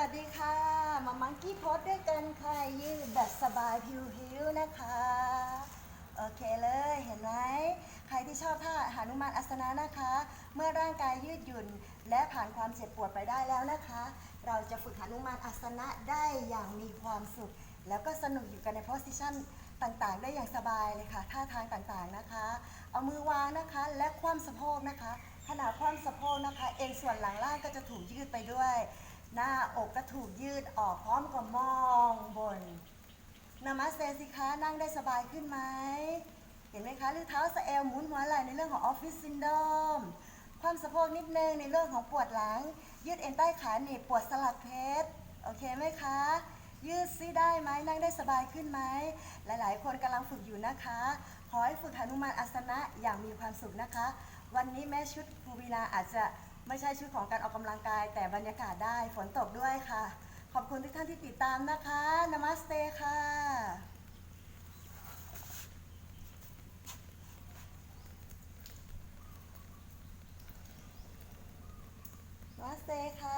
วัสดีค่ะ มามังกี้โพสด้วยกันค่ะ ยืดแบบสบายผิวๆนะคะ โอเคเลยเห็นไหมใครที่ชอบท่าหานุมานอาสนะนะคะ เมื่อร่างกายยืดหยุ่น และผ่านความเจ็บปวดไปได้แล้วนะคะ เราจะฝึกหานุมานอาสนะได้อย่างมีความสุข แล้วก็สนุกอยู่กันในโพสิชันต่างๆ ได้อย่างสบายเลยค่ะ ท่าทางต่างๆนะคะ เอามือวางนะคะ และคว่ำสะโพกนะคะ ขณะคว่ำสะโพกนะคะ เอ็นส่วนหลังล่างก็จะถูกยืดไปด้วย หน้าอกก็ถูกยืดออกพร้อมกับมองบนนามาสเตสิคะนั่งได้สบายขึ้นไหม เห็นไหมคะหรือเท้าสะเอวหมุนหัวไหล่ในเรื่องของออฟฟิศซินโดมความสะโพกนิดนึงในเรื่องของปวดหลัง ยืดเอ็นใต้ขาหนีบปวดสลักเพชรโอเคไหมคะ ยืดซิได้ไหมนั่งได้สบายขึ้นไหม หลายๆ คนกำลังฝึกอยู่นะคะ ขอให้ฝึกหนุมานอาสนะอย่างมีความสุขนะคะ วันนี้แม้ชุดภูวินาอาจจะ ไม่ใช่ชุดของการออกกำลังกาย แต่บรรยากาศได้ฝนตกด้วยค่ะ ขอบคุณทุกท่านที่ติดตามนะคะนามัสเตค่ะนามาสเตค่ะ